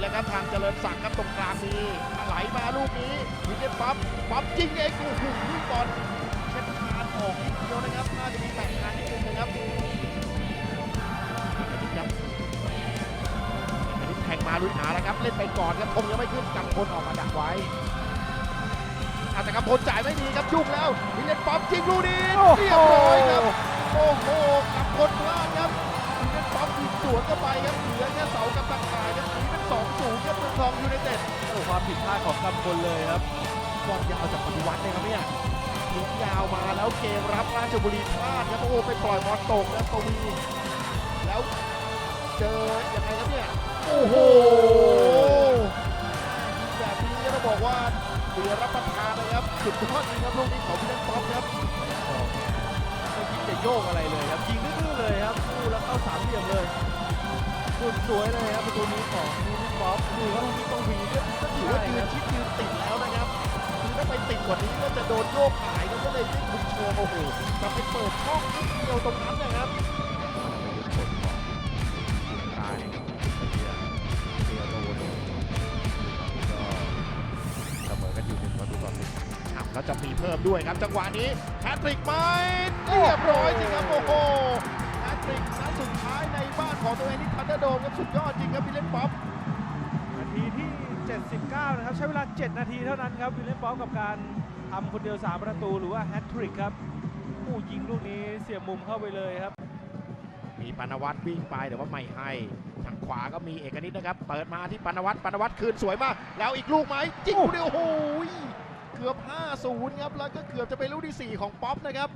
แล้วครับทางเจริญศักดิ์ครับตรงกลางมีไหลมาลูกนี้วิเดปั๊บปั๊บยิงเองโอ้โหลูกบอลเช็ดคานออกนิดเดียวนะครับน่าจะมีแต่งงานนิดนึงนะครับครับแข่งมาลุ้นหาแล้วครับ เล่นไปก่อนครับคงยังไม่ขึ้นกังพลออกมาดักไว้อาจจะกังพลจ่ายไม่ดีครับยุ่งแล้ววิเลนป๊อปยิงลูดีเรียบร้อยครับโอ้โหกังพลพลาดครับวิเลนป๊อปยิงสวนเข้าไปครับเหลือแค่เสากับตะข่ายครับ สองศูนย์ครับเมืองทองยูไนเต็ดโอ้ความผิดพลาดของกำพลเลยครับบอลยาวจากปฏิวัติเลยครับเนี่ยทิ้งยาวมาแล้วเกมรับราชบุรีพลาดครับโอ้โหไปปล่อยบอลตกแล้วปวีแล้วเจอยังไงครับเนี่ย โอ้โหแบบนี้ก็ต้องบอกว่าเหลือรับประทานเลยครับสุดยอดจริงครับลูกนี้ของพี่เล่นป๊อปครับไม่คิดจะโยกอะไรเลยครับยิงดื้อเลยครับดูแล้วเข้าสาม สุดสวยเลยครับประตูนี้ของนิวป๊อปดูครับที่ต้องวีก็ก็ถือว่ายืนชิดยืนติดแล้วนะครับคือถ้าไปติดกว่านี้ก็จะโดนโยกหายก็เลยไม่คุมเชิงโอ้โหกลับไปเปิดช่องนิดเดียวตรงนั้นนะครับตายเบียร์เบียร์โดนก็เสมอกันอยู่หนึ่งประตูต่อหนึ่งครับแล้วจะมีเพิ่มด้วยครับจังหวะนี้แฮตทริกไหมเรียบร้อยจริงครับโอ้โหแฮตทริกนัดสุดท้ายในบ้านของตัวเองที่ เดอร์โดมครับสุดยอดจริงครับพี่เล่นป๊อปนาทีที่ 79 นะครับ ใช้เวลา 7 นาทีเท่านั้นครับวิลเลียนป๊อปกับการทำคนเดียว 3 ประตูหรือว่าแฮตทริกครับผู้ยิงลูกนี้เสียบมุมเข้าไปเลยครับ มีปานวัตรวิ่งไปแต่ว่าไม่ให้ ทางขวาก็มีเอกนิตนะครับ เปิดมาที่ปานวัตรปานวัตรคืนสวยมาก แล้วอีกลูกไหมจิงลูกเดียวโอ้โหเกือบ 5-0 ครับ แล้วก็เกือบจะเป็นลูกที่ 4 ของป๊อปนะครับ